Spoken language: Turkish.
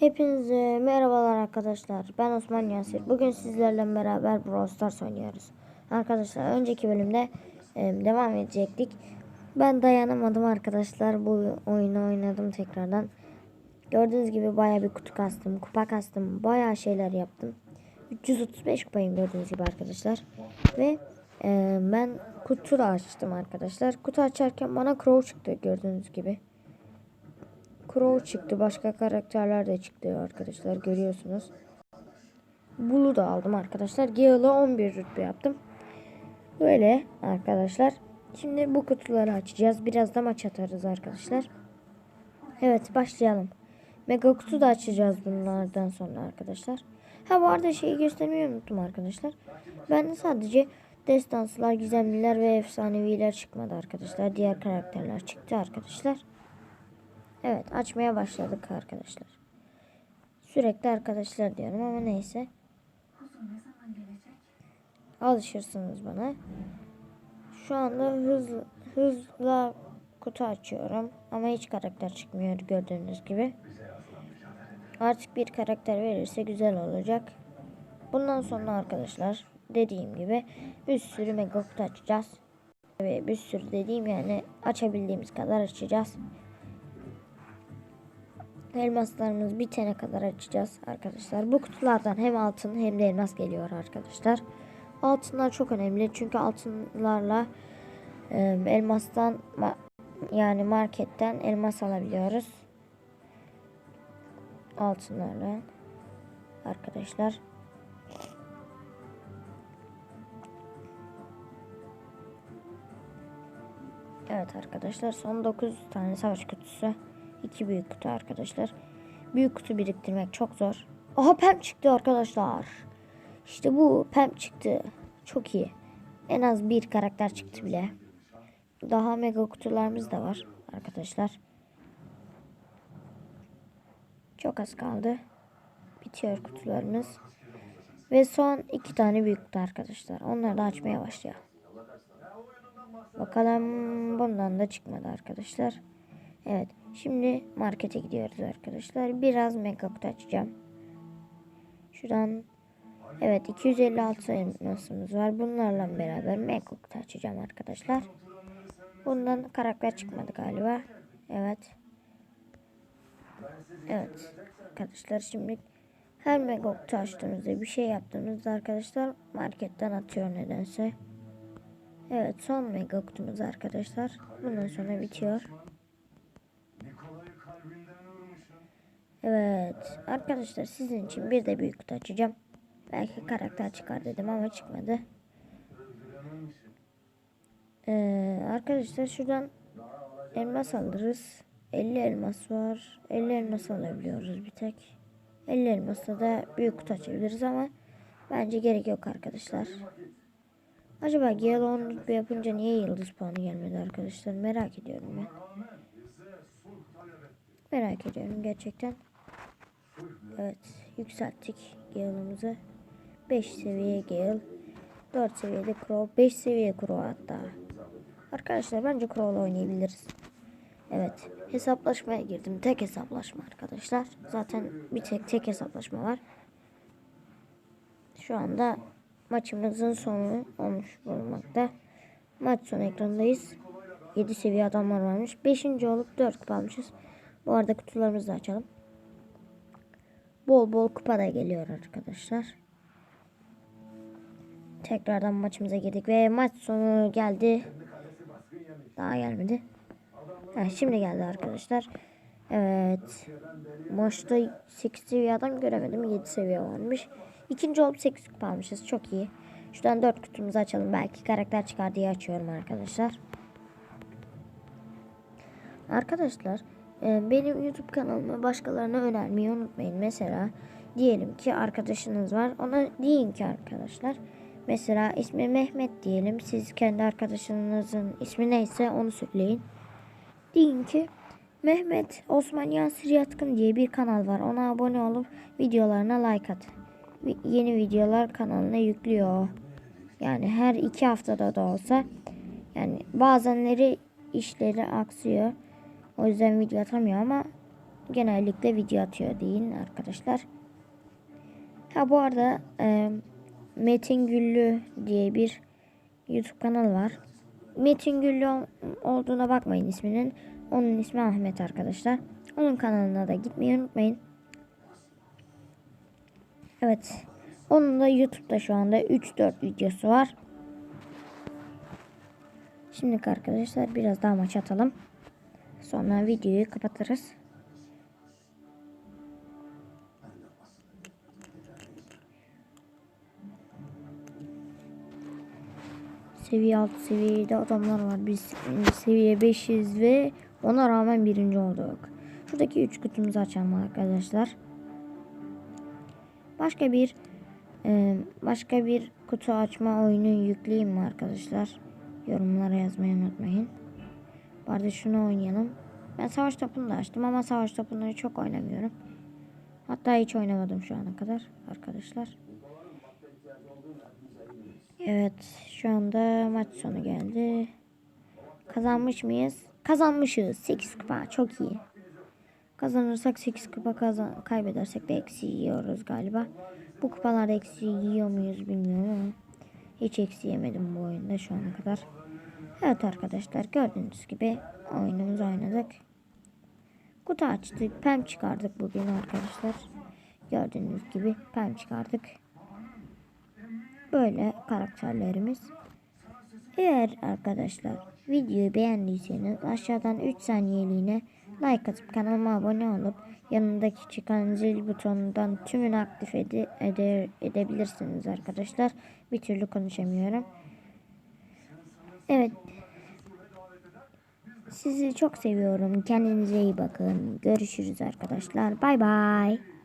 Hepinize merhabalar arkadaşlar. Ben Osman Yasir. Bugün sizlerle beraber Brawl Stars oynuyoruz. Arkadaşlar önceki bölümde devam edecektik. Ben dayanamadım arkadaşlar. Bu oyunu oynadım tekrardan. Gördüğünüz gibi baya bir kutu kastım, kupa kastım, baya şeyler yaptım. 335 kupayım gördüğünüz gibi arkadaşlar. Ve ben kutu da açtım arkadaşlar. Kutu açarken bana Crow çıktı gördüğünüz gibi. Crow çıktı. Başka karakterler de çıktı arkadaşlar. Görüyorsunuz. Bulu da aldım arkadaşlar. Gale'ı 11 rütbe yaptım. Böyle arkadaşlar. Şimdi bu kutuları açacağız. Biraz da maç atarız arkadaşlar. Evet başlayalım. Mega kutu da açacağız bunlardan sonra arkadaşlar. Ha bu arada şeyi göstermeyi unuttum arkadaşlar. Ben de sadece destansılar, gizemliler ve efsaneviler çıkmadı arkadaşlar. Diğer karakterler çıktı arkadaşlar. Evet açmaya başladık arkadaşlar. Sürekli arkadaşlar diyorum ama neyse. Alışırsınız bana. Şu anda hızlı, hızla kutu açıyorum. Ama hiç karakter çıkmıyor gördüğünüz gibi. Artık bir karakter verirse güzel olacak. Bundan sonra arkadaşlar dediğim gibi bir sürü mega kutu açacağız. Ve bir sürü dediğim yani açabildiğimiz kadar açacağız. Elmaslarımız bitene kadar açacağız arkadaşlar. Bu kutulardan hem altın hem de elmas geliyor arkadaşlar. Altınlar çok önemli çünkü altınlarla e, elmastan ma yani marketten elmas alabiliyoruz. Altınlarla arkadaşlar. Evet arkadaşlar son 9 tane savaş kutusu. 2 büyük kutu arkadaşlar. Büyük kutu biriktirmek çok zor. Aha pem çıktı arkadaşlar. İşte bu pem çıktı. Çok iyi. En az bir karakter çıktı bile. Daha mega kutularımız da var arkadaşlar. Çok az kaldı. Bitiyor kutularımız. Ve son iki tane büyük kutu arkadaşlar. Onları da açmaya başlayalım. Bakalım bundan da çıkmadı arkadaşlar. Evet. Şimdi markete gidiyoruz arkadaşlar. Biraz kutu açacağım. Şuradan Evet 256 elmasımız var. Bunlarla beraber kutu açacağım arkadaşlar. Bundan karakter çıkmadı galiba. Evet. Evet. Arkadaşlar şimdi her mega kutu açtığımızda bir şey yaptığımızda arkadaşlar marketten atıyor nedense. Evet son mega kutumuz arkadaşlar. Bundan sonra bitiyor. Evet arkadaşlar sizin için bir de büyük kutu açacağım. Belki karakter çıkar dedim ama çıkmadı. Ee, arkadaşlar şuradan elmas alırız. 50 elmas var. 50 elmas alabiliyoruz bir tek. 50 elmasla da büyük kutu açabiliriz ama bence gerek yok arkadaşlar. Acaba Gale 10 rütbe yapınca niye yıldız puanı gelmedi arkadaşlar? Merak ediyorum ben. Merak ediyorum gerçekten. Evet yükselttik Gale'ımızı. 5 seviye Gale. 4 seviyede Crow. 5 seviye Crow hatta. Arkadaşlar bence Crow'la oynayabiliriz. Evet hesaplaşmaya girdim. Tek hesaplaşma arkadaşlar. Zaten bir tek tek hesaplaşma var. Şu anda maçımızın sonu olmuş bulunmakta. Maç sonu ekranındayız. 7 seviye adamlar varmış. 5. olup 4 kupa almışız. Bu arada kutularımızı açalım. Bol bol kupa da geliyor arkadaşlar. Tekrardan maçımıza girdik ve maç sonu geldi. Daha gelmedi. Ha, şimdi geldi arkadaşlar. Evet. Maçta 8 seviye adam göremedim. 7 seviye varmış. İkinci olup 8 kupa almışız. Çok iyi. Şuradan 4 kutumuzu açalım. Belki karakter çıkar diye açıyorum arkadaşlar. Arkadaşlar benim YouTube kanalıma başkalarına önermeyi unutmayın. Mesela diyelim ki arkadaşınız var. Ona deyin ki arkadaşlar. Mesela ismi Mehmet diyelim. Siz kendi arkadaşınızın ismi neyse onu söyleyin. Deyin ki Mehmet Osman Yansır Yatkın diye bir kanal var. Ona abone olup videolarına like at. Yeni videolar kanalına yüklüyor. Yani her iki haftada da olsa yani bazenleri işleri aksıyor. O yüzden video atamıyor ama genellikle video atıyor deyin arkadaşlar. Ha bu arada e, Metin Güllü diye bir YouTube kanalı var. Metin Güllü ol- olduğuna bakmayın isminin. Onun ismi Ahmet arkadaşlar. Onun kanalına da gitmeyi unutmayın. Evet. Onun da YouTube'da şu anda 3-4 videosu var. Şimdi arkadaşlar biraz daha maç atalım. Sonra videoyu kapatırız. Seviye 6 seviyede adamlar var. Biz seviye 500 ve ona rağmen birinci olduk. Şuradaki 3 kutumuzu açalım arkadaşlar. Başka bir e, başka bir kutu açma oyunu yükleyeyim mi arkadaşlar? Yorumlara yazmayı unutmayın. Arada şunu oynayalım. Ben savaş topunu da açtım ama savaş topunu çok oynamıyorum. Hatta hiç oynamadım şu ana kadar arkadaşlar. Evet şu anda maç sonu geldi. Kazanmış mıyız? Kazanmışız. 8 kupa çok iyi. Kazanırsak 8 kupa kazan kaybedersek de eksi yiyoruz galiba. Bu kupalarda eksi yiyor muyuz bilmiyorum ama hiç eksi yemedim bu oyunda şu ana kadar. Evet arkadaşlar gördüğünüz gibi oyunumuzu oynadık. Kutu açtık. Pem çıkardık bugün arkadaşlar. Gördüğünüz gibi pem çıkardık. Böyle karakterlerimiz. Eğer arkadaşlar videoyu beğendiyseniz aşağıdan 3 saniyeliğine like atıp kanalıma abone olup yanındaki çıkan zil butonundan tümünü aktif ede, ede- edebilirsiniz arkadaşlar. Bir türlü konuşamıyorum. Evet. Sizi çok seviyorum. Kendinize iyi bakın. Görüşürüz arkadaşlar. Bay bay.